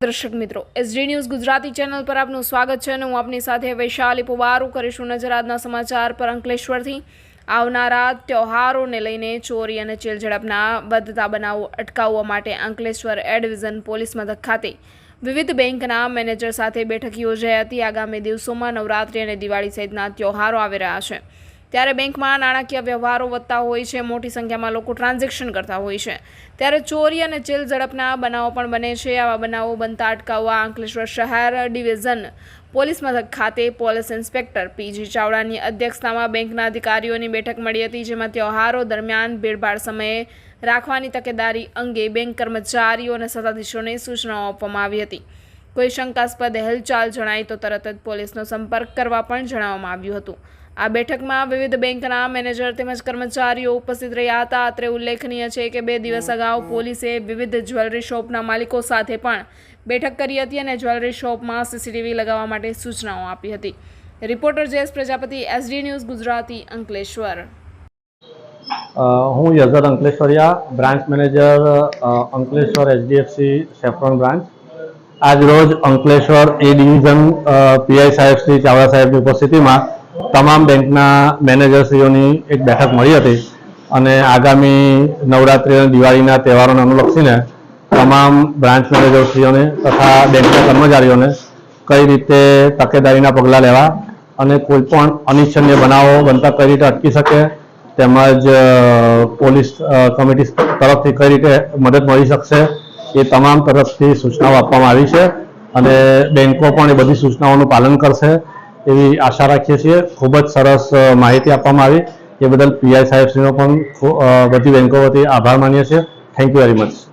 દર્શક મિત્રો SD news Gujarati channel પર આપનું સ્વાગત છે અને હું આપની સાથે વૈશાલી પુવારું કરીશું નજર આજના સમાચાર પર અંકલેશ્વરથી. આવનારા તહેવારોને લઈને ચોરી અને ચેલઝડપના વધતા બનાવો અટકાવવા માટે અંકલેશ્વર એ ડિવિઝન પોલીસ મથક ખાતે વિવિધ બેંકના મેનેજર સાથે બેઠક યોજાઈ હતી. આગામી દિવસોમાં નવરાત્રિ અને દિવાળી સહિતના તહેવારો આવી રહ્યા છે. ત્યારે બેંકમાં નાણાકીય વ્યવહારો વધતા હોય છે, મોટી સંખ્યામાં લોકો ટ્રાન્ઝેક્શન કરતા હોય છે. ત્યારે ચોરી અને ચેલ ઝડપના બનાવો પણ બને છે. આવા બનાવો બનતા અટકાવવા અંકલેશ્વર શહેર ડિવિઝન પોલીસ મથક ખાતે પોલીસ ઇન્સ્પેક્ટર પીજી ચાવડાની અધ્યક્ષતામાં બેંકના અધિકારીઓની બેઠક મળી હતી, જેમાં ત્યોહારો દરમિયાન ભીડભાડ સમયે રાખવાની તકેદારી અંગે બેંક કર્મચારીઓ અને સત્તાધીશોને સૂચનાઓ આપવામાં આવી હતી. કોઈ શંકાસ્પદ હેલચાલ જણાય તો તરત જ પોલીસનો સંપર્ક કરવા પણ જણાવવામાં આવ્યું હતું. આ બેઠકમાં વિવિધ બેંકના મેનેજર તેમજ કર્મચારીઓ ઉપસ્થિત રહ્યા હતા. અત્રે ઉલ્લેખનીય છે કે બે દિવસ અગાઉ પોલીસે વિવિધ જ્વેલરી શોપના માલિકો સાથે પણ બેઠક કરી હતી અને જ્વેલરી શોપમાં સીસીટીવી લગાવવા માટે સૂચનાઓ આપી હતી. Reporter Jayesh Prajapati, SD news, Gujarati Ankleshwar. હું Yazar Ankleshwaria, branch manager Ankleshwar HDFC saffron branch. આજ રોજ અંકલેશ્વર એ ડિવિઝન પીઆઈ સાહેબ શ્રી ચાવડા સાહેબની ઉપસ્થિતિમાં તમામ બેંકના મેનેજરશ્રીઓની એક બેઠક મળી હતી અને આગામી નવરાત્રિ અને દિવાળીના તહેવારોને અનુલક્ષીને તમામ બ્રાન્ચ મેનેજરશ્રીઓને તથા બેંકના કર્મચારીઓને કઈ રીતે તકેદારીના પગલાં લેવા અને કોઈ પણ અનિચ્છનીય બનાવો બનતા કઈ રીતે અટકી શકે તેમજ પોલીસ કમિટી તરફથી કઈ રીતે મદદ મળી શકશે એ તમામ તરફથી સૂચનાઓ આપવામાં આવી છે અને બેંકો પણ એ બધી સૂચનાઓનું પાલન કરશે એવી આશા રાખીએ છીએ. ખૂબ જ સરસ માહિતી આપવામાં આવી. એ બદલ પીઆઈ સાહેબશ્રીનો પણ બધી બેન્કો વતી આભાર માનીએ છીએ. Thank you very much